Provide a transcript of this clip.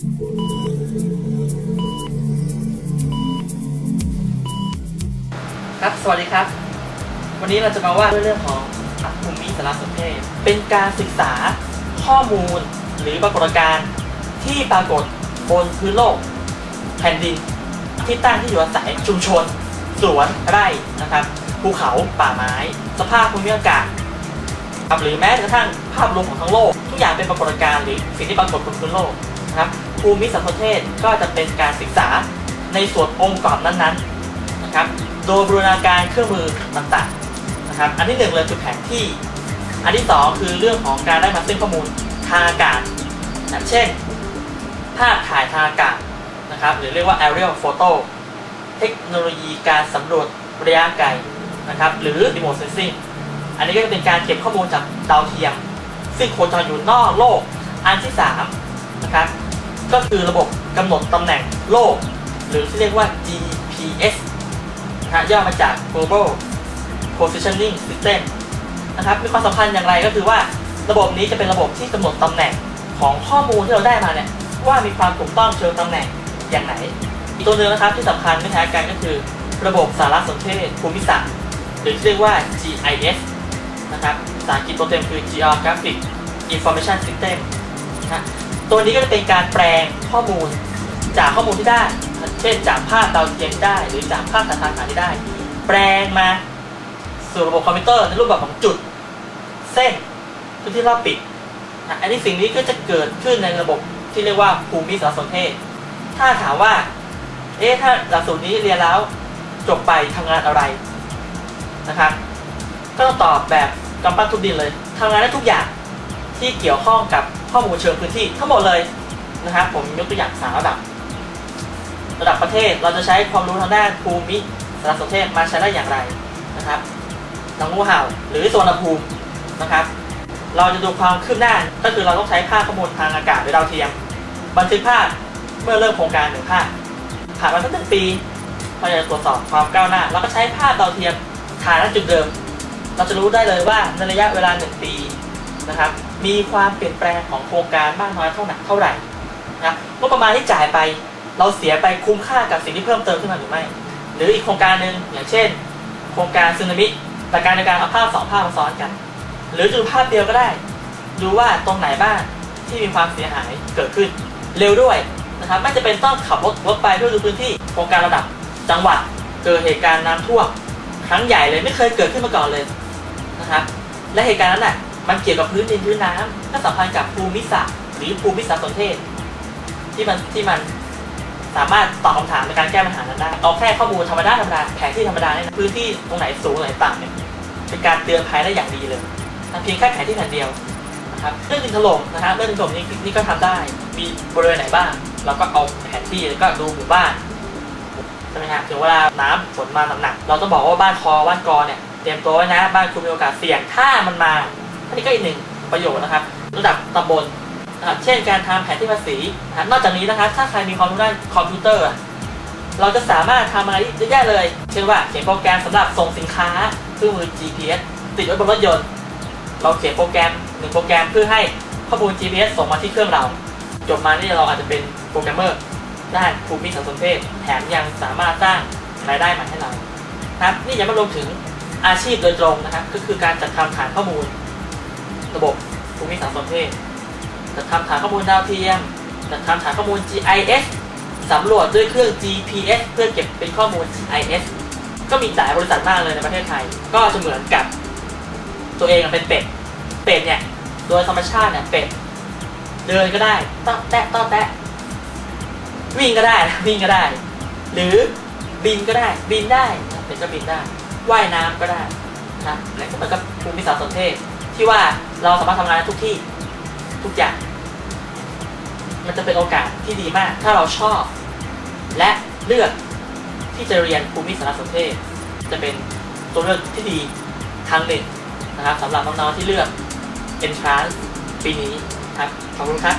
ครับ สวัสดีครับ วันนี้เราจะมาว่าด้วยเรื่องของภูมิสารสนเทศ เป็นการศึกษาข้อมูลหรือปรากฏการณ์ที่ปรากฏบนพื้นโลก แผ่นดิน ที่ตั้งที่อยู่อาศัยชุมชน สวนไร่นะครับ ภูเขาป่าไม้ สภาพภูมิอากาศครับหรือแม้กระทั่งภาพรวมของทั้งโลก ทุกอย่างเป็นปรากฏการณ์หรือสิ่งที่ปรากฏบนพื้นโลกนะครับ ภูมิสารสนเทศก็จะเป็นการศึกษาในส่วนองค์ประกอบนั้นๆนะครับ โดยบูรณาการเครื่องมือต่างๆนะครับ อันที่หนึ่งเลยคือแผนที่ อันที่สองคือเรื่องของการได้มาซึ่งข้อมูลทางอากาศนะเช่น ภาพถ่ายทางอากาศนะครับ หรือเรียกว่า aerial photo เทคโนโลยีการสำรวจระยะไกลนะครับ หรือ remote sensing อันนี้ก็จะเป็นการเก็บข้อมูลจากดาวเทียม ซึ่งโคจรอยู่นอกโลก อันที่สามนะครับ ก็คือระบบกำหนดตำแหน่งโลก หรือที่เรียกว่า GPS นะย่อมาจาก Global Positioning System นะครับมีความสำคัญอย่างไรก็คือว่าระบบนี้จะเป็นระบบที่กำหนดตำแหน่งของข้อมูลที่เราได้มาเนี่ยว่ามีความถูกต้องเชิงตำแหน่งอย่างไหน อีกตัวหนึงนะครับที่สำคัญไม่แพ้กันก็คือ ระบบสารสนเทศภูมิศาสตร์หรือที่เรียกว่า GIS นะครับภาษาอังกฤษตัวเต็มคือ Geographic Information System นะฮะ ตัวนี้ก็จะเป็นการแปลงข้อมูลจากข้อมูลที่ได้ เช่นจากภาพดาวเทียมที่ได้ หรือจากภาพสถายทางอากาศที่ได้ แปลงมาสู่ระบบคอมพิวเตอร์ในรูปแบบของจุด เส้นพื้นที่รอบปิดอันนี้สิ่งนี้ก็จะเกิดขึ้นในระบบที่เรียกว่าภูมิสารสนเทศ ถ้าถามว่า เอ๊ะถ้าหลักสูตรนี้เรียนแล้วจบไปทำงานอะไรนะครับ ก็ต้องตอบแบบกำปั้นทุบดินเลยทำงานได้ทุกอย่าง ที่เกี่ยวข้องกับข้อมูลเชิงพื้นที่ทั้งหมดเลยนะครับผมยกตัวอย่างสามระดับ ระดับประเทศเราจะใช้ความรู้ทางด้านภูมิสารสนเทศมาใช้ได้อย่างไรนะครับน้องงูเห่าหรือสวนภูมินะครับ เราจะดูความคืบหน้าก็คือเราต้องใช้ภาพข้อมูลทางอากาศหรือดาวเทียม บันทึกภาพเมื่อเริ่มโครงการหนึ่งภาพผ่านมาสักหนึ่งปีเราจะตรวจสอบความก้าวหน้า เราก็ใช้ภาพดาวเทียมถ่ายณจุดเดิม เราจะรู้ได้เลยว่าในระยะเวลาหนึ่งปี นะครับ มีความเปลี่ยนแปลงของโครงการมากน้อยเท่าไหร่เท่าไหร่นะครับงบประมาณที่จ่ายไป เราเสียไปคุ้มค่ากับสิ่งที่เพิ่มเติมขึ้นมาหรือไม่ หรืออีกโครงการหนึ่งอย่างเช่น โครงการซึนามิแต่การในการเอาภาพสองภาพมาซ้อนกัน หรือดูภาพเดียวก็ได้ ดูว่าตรงไหนบ้างที่มีความเสียหายเกิดขึ้น เร็วด้วยนะครับไม่จะเป็นต้องขับรถรถไปเพื่อดูพื้นที่โครงการระดับจังหวัดเกิดเหตุการณ์น้ำท่วมครั้งใหญ่เลยไม่เคยเกิดขึ้นมาก่อนเลยนะครับและเหตุการณ์นั้นน่ะ มันเกี่ยวกับพื้นดินพื้นน้ำก็สัมพันธ์กับภูมิศาสตร์หรือภูมิศาสารสนเทศ ที่มันที่มันสามารถตอบคำถามในการแก้ปัญหานั้นได้เอาแค่ข้อมูลธรรมดาธรรมดาแผนที่ธรรมดาเนี่ยพื้นที่ตรงไหนสูงตรงไหนต่ำเนี่ยเป็นการเตือนภัยได้อย่างดีเลยเพียงแค่แผนที่แผ่นเดียวนะครับเรื่องดินถล่มนะครับเรื่องดินถล่มนี่นี่ก็ทำได้มีบริเวณไหนบ้างเราก็เอาแผนที่แล้วก็ดูหมู่บ้านใช่ไหมฮะถึงเวลาน้ำฝนมาหนักๆเราต้องบอกว่าบ้านคอบ้านกอเนี่ยเตรียมตัวไว้นะบ้านคุณมีโอกาสเสี่ยงถ้ามันมา อันนี้ก็อีกหนึ่งประโยชน์นะครับ ระดับตำบลนะครับเช่นการทำแผนที่ภาษีนะครับนอกจากนี้นะครับถ้าใครมีความรู้ด้านคอมพิวเตอร์ เราจะสามารถทำอะไรเยอะแยะเลย เช่นว่าเขียนโปรแกรมสำหรับส่งสินค้าเครื่องมือ GPS ติดไว้บนรถยนต์ เราเขียนโปรแกรมหนึ่งโปรแกรมเพื่อให้ข้อมูล GPS ส่งมาที่เครื่องเรา จบมานี่เราอาจจะเป็นโปรแกรมเมอร์ด้านภูมิสารสนเทศแถมยังสามารถสร้างรายได้ใหม่ให้เรานะครับนี่ยังไม่รวมถึงอาชีพโดยตรงนะครับก็คือการจัดทำฐานข้อมูล ระบบภูมิสารสนเทศจัดทำฐานข้อมูลดาวเทียมจัดทำฐานข้อมูล GIS สำรวจด้วยเครื่อง GPS เพื่อเก็บเป็นข้อมูล GIS ก็มีหลายบริษัทมากเลยในประเทศไทย ก็จะเหมือนกับตัวเองเป็นเป็ด เป็ดเนี่ยโดยธรรมชาติเนี่ยเป็ดเดินก็ได้ต้อแตะต้อแตะวิ่งก็ได้นะวิ่งก็ได้ หรือบินก็ได้บินได้เป็ดก็บินได้ว่ายน้ำก็ได้นะและก็เหมือนกับภูมิสารสนเทศ ที่ว่าเราสามารถทำงานได้ทุกที่ทุกอย่าง มันจะเป็นโอกาสที่ดีมาก ถ้าเราชอบ และเลือกที่จะเรียนภูมิสารสนเทศ จะเป็นตัวเลือกที่ดีทางหนึ่งนะครับสำหรับน้องๆที่เลือก entrance ปีนี้ครับ ขอบคุณครับ